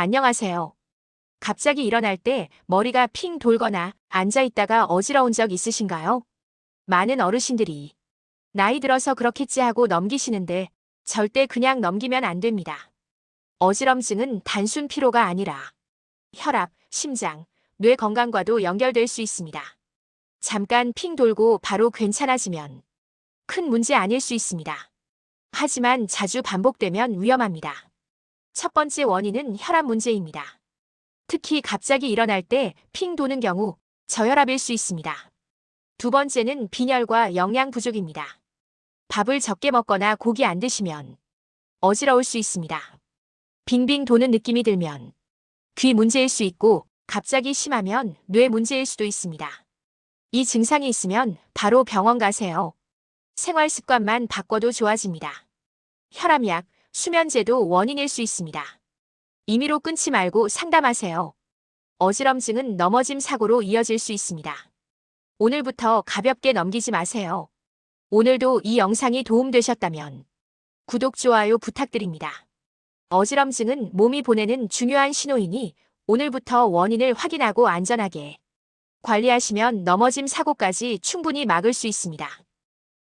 안녕하세요. 갑자기 일어날 때 머리가 핑 돌거나 앉아 있다가 어지러운 적 있으신가요? 많은 어르신들이 나이 들어서 그렇겠지 하고 넘기시는데 절대 그냥 넘기면 안 됩니다. 어지럼증은 단순 피로가 아니라 혈압, 심장, 뇌 건강과도 연결될 수 있습니다. 잠깐 핑 돌고 바로 괜찮아지면 큰 문제 아닐 수 있습니다. 하지만 자주 반복되면 위험합니다. 첫 번째 원인은 혈압 문제입니다. 특히 갑자기 일어날 때 핑 도는 경우 저혈압일 수 있습니다. 두 번째는 빈혈과 영양 부족입니다. 밥을 적게 먹거나 고기 안 드시면 어지러울 수 있습니다. 빙빙 도는 느낌이 들면 귀 문제일 수 있고 갑자기 심하면 뇌 문제일 수도 있습니다. 이 증상이 있으면 바로 병원 가세요. 생활 습관만 바꿔도 좋아집니다. 혈압약, 수면제도 원인일 수 있습니다. 임의로 끊지 말고 상담하세요. 어지럼증은 넘어짐 사고로 이어질 수 있습니다. 오늘부터 가볍게 넘기지 마세요. 오늘도 이 영상이 도움되셨다면 구독, 좋아요 부탁드립니다. 어지럼증은 몸이 보내는 중요한 신호이니 오늘부터 원인을 확인하고 안전하게 관리하시면 넘어짐 사고까지 충분히 막을 수 있습니다.